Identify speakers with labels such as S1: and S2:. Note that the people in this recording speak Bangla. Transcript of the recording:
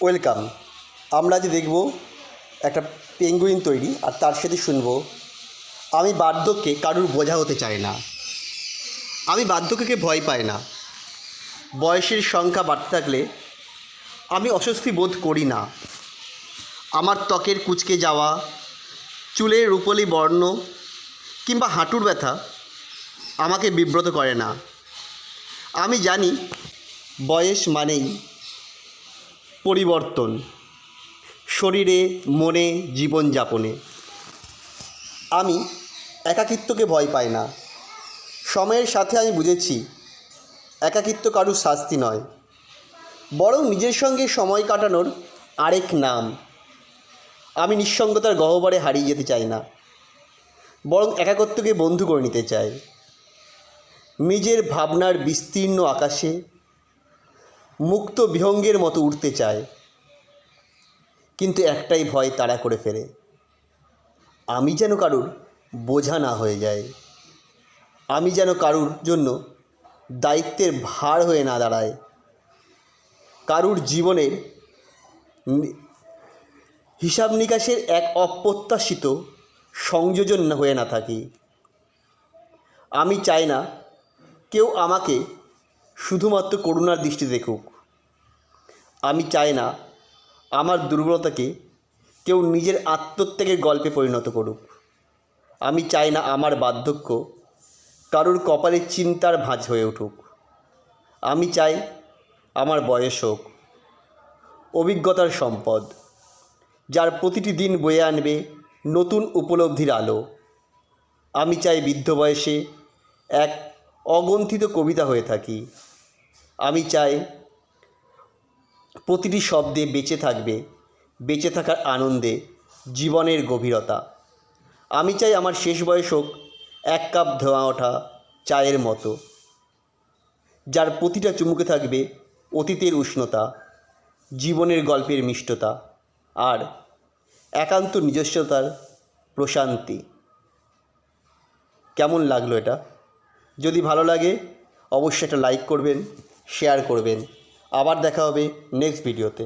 S1: ওয়েলকাম। আমরা আজ দেখব একটা পেঙ্গুইন তৈরি আর তার সাথে শুনব, আমি বার্ধক্যে কারুর বোঝা হতে চাই না। আমি বার্ধক্যকে ভয় পাই না। বয়সের সংখ্যা বাড়তে থাকলে আমি অস্বস্তি বোধ করি না। আমার ত্বকের কুচকে যাওয়া, চুলের রূপলি বর্ণ কিংবা হাঁটুর ব্যথা আমাকে বিব্রত করে না। আমি জানি বয়স মানেই পরিবর্তন। শরীরে, মনে, জীবনযাপনে। আমি একাকিত্বকে ভয় পাই না। সময়ের সাথে আমি বুঝেছি, একাকিত্ব কারুর শাস্তি নয়। বরং নিজের সঙ্গে সময় কাটানোর আরেক নাম। আমি নিঃসঙ্গতার গহ্বরে হারিয়ে যেতে চাই না। বরং একাকত্বকে বন্ধু করে নিতে চাই। নিজের ভাবনার বিস্তীর্ণ আকাশে মুক্ত বিহঙ্গের মতো উঠতে চায়। কিন্তু একটাই ভয় তাড়া করে ফেলে। আমি যেন কারুর বোঝা না হয়ে যায় আমি যেন কারুর জন্য দায়িত্বের ভার হয়ে না দাঁড়ায় কারুর জীবনের হিসাব নিকাশের এক অপ্রত্যাশিত সংযোজন হয়ে না থাকি। আমি চাই না কেউ আমাকে শুধুমাত্র করুণার দৃষ্টি দেখুক। আমি চাই না আমার দুর্বলতাকে কেউ নিজের আত্মত্যাগের গল্পে পরিণত করুক। আমি চাই না আমার বার্ধক্য কারুর কপালে চিন্তার ভাঁজ হয়ে উঠুক। আমি চাই আমার বয়স হোক, অভিজ্ঞতার সম্পদ, যার প্রতিটি দিন বয়ে আনবে নতুন উপলব্ধির আলো। আমি চাই বৃদ্ধ বয়সে এক অগন্থিত কবিতা হয়ে থাকি। আমি চাই প্রতিটি শব্দে বেঁচে থাকবে, বেঁচে থাকার আনন্দে, জীবনের গভীরতা। আমি চাই আমার শেষ বয়স হোক এক কাপ ধোঁয়া ওঠা চায়ের মতো, যার প্রতিটা চুমুকে থাকবে অতীতের উষ্ণতা, জীবনের গল্পের মিষ্টতা আর একান্ত নিজস্বতার প্রশান্তি। কেমন লাগল এটা? যদি ভালো লাগে, অবশ্যই একটা লাইক করবেন। শেয়ার করবেন। আবার দেখা হবে নেক্সট ভিডিওতে